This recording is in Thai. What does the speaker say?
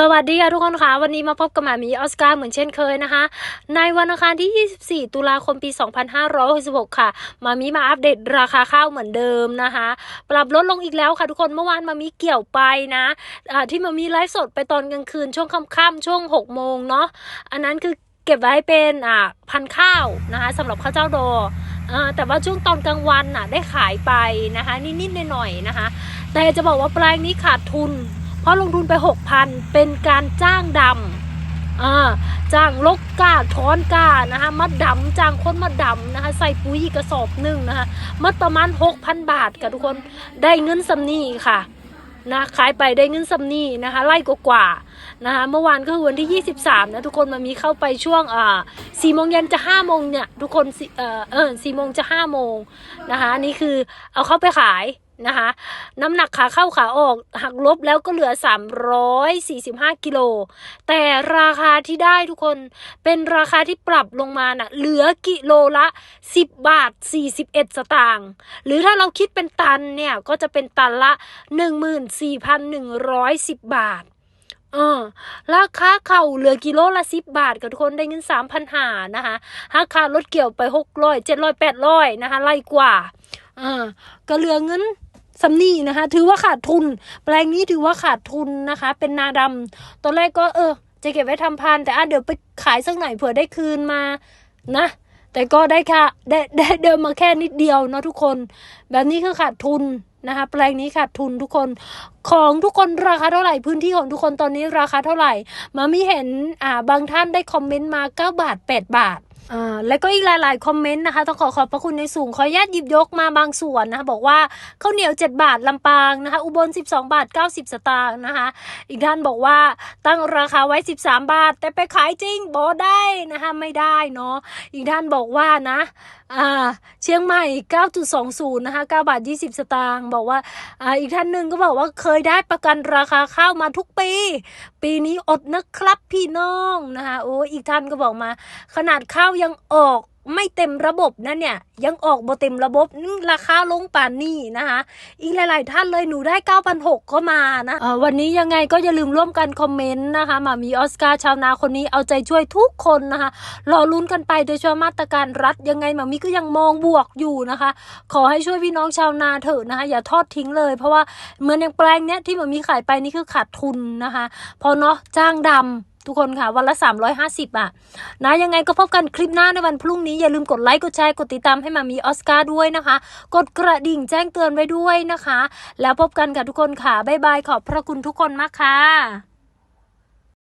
สวัสดีค่ะทุกคนค่ะวันนี้มาพบกับหมามีออสการ์เหมือนเช่นเคยนะคะ ในวันอังคารที่ 24 ตุลาคมปี 2566 ค่ะมามีมาอัปเดตราคาข้าวเหมือนเดิมนะคะ ปรับลดลงอีกแล้วค่ะทุกคนเมื่อวานมามีเกี่ยวไปนะอ่าที่มามีไลฟ์สดไปตอนกลางคืนช่วงค่ำๆช่วง 6 โมงเนาะอันนั้นคือเก็บไว้เป็นอ่าพันข้าวนะคะสำหรับข้าวเจ้าดอ่าแต่ว่าช่วงตอนกลางวันน่ะได้ขายไปนะคะนิดๆหน่อยๆนะคะ แต่จะบอกว่าแปลงนี้ขาดทุน เพราะลงทุนไป 6,000 เป็นการจ้างดำอ่าจ้างลกกาถอนกานะคะมาดำจ้างคนมาดำนะคะใส่ปุ๋ยกระสอบหนึ่งนะคะมัดประมาณ 6,000 บาทค่ะทุกคนได้เงินสำนีค่ะนะขายไปได้เงินสำนีนะคะไล่กว่าๆนะคะเมื่อวานก็คือวันที่ 23นะทุกคนมันมีเข้าไปช่วงอ่าสี่โมงเย็นจะ5โมงเนี่ยทุกคนเออเออสี่โมงจะ5โมงนะคะอันนี้คือเอาเข้าไปขาย นะคะ น้ำหนักขาเข้าขาออกหักลบแล้วก็เหลือ 345 กิโล แต่ราคาที่ได้ทุกคนเป็นราคาที่ปรับลงมาน่ะเหลือกิโลละ 10 บาท 41 สตางค์หรือถ้าเราคิดเป็นตันเนี่ย ก็จะเป็นตันละ 14,110 บาทเออราคาเข่าเหลือกิโลละสิบบาทกับทุกคนได้เงินสามพันหานะคะราคารถเกี่ยวไปหกร้อยเจ็ดร้อยแปดร้อยนะคะไล่กว่าเออก็เหลือเงิน สำนีนะคะ ถือว่าขาดทุน แปลงนี้ถือว่าขาดทุนนะคะ เป็นนาดำตอนแรกก็เออ จะเก็บไว้ทำพันแต่อะเดี๋ยวไปขายสักหน่อยเผื่อได้คืนมานะแต่ก็ได้ค่ะได้ได้เดิมมาแค่นิดเดียวเนาะทุกคน แบบนี้คือขาดทุนนะคะ แปลงนี้ขาดทุนทุกคนของทุกคนราคาเท่าไหร่พื้นที่ของทุกคนตอนนี้ราคาเท่าไหร่มามีเห็นอ่าบางท่านได้คอมเมนต์มา 9 บาท 8 บาท อ่าแล้วก็อีกหลาย ๆ คอมเมนต์นะคะต้องขอขอบพระคุณในสูงขออนุญาตหยิบยกมาบางส่วนนะคะบอกว่าข้าวเหนียว 7 บาทลำปางนะคะ อุบล 12 บาท 90 สตางค์นะคะ อีกท่านบอกว่าตั้งราคาไว้ 13 บาท แต่ไปขายจริงบอได้นะคะไม่ได้เนาะอีกท่านบอกว่านะอ่าเชียงใหม่ 9.20 นะคะ 9 บาท 20 สตางค์บอกว่าอ่าอีกท่านหนึ่งก็บอกว่าเคยได้ประกันราคาข้าวมาทุกปี ปีนี้อดนะครับพี่น้องนะคะโอ้อีกท่านก็บอกมาขนาดข้าวยังออกไม่เต็มระบบนะเนี่ย ยังออกบ่เต็มระบบนี่ราคาลงป่านนี่นะคะ อีกหลาย ๆ ท่านเลยหนูได้9,600ก็มานะวันนี้ยังไงก็อย่าลืมร่วมกันคอมเมนต์นะคะมามีออสการ์ชาวนาคนนี้เอาใจช่วยทุกคนนะคะรอลุ้นกันไปโดยเฉพาะมาตรการรัฐยังไงมามีก็ยังมองบวกอยู่นะคะ ขอให้ช่วยพี่น้องชาวนาเถอะนะคะ อย่าทอดทิ้งเลย เพราะว่าเหมือนอย่างแปลงเนี้ยที่มามีขายไปนี่คือขาดทุนนะคะ พอเนาะจ้างดำ ทุกคนค่ะ วันละ 350 อะ นะยังไงก็พบกันคลิปหน้าในวันพรุ่งนี้ อย่าลืมกดไลค์ กดแชร์ กดติดตามให้มามีออสการ์ด้วยนะคะ กดกระดิ่งแจ้งเตือนไว้ด้วยนะคะ แล้วพบกันค่ะทุกคนค่ะ บ๊ายบาย ขอบพระคุณทุกคนมากค่ะ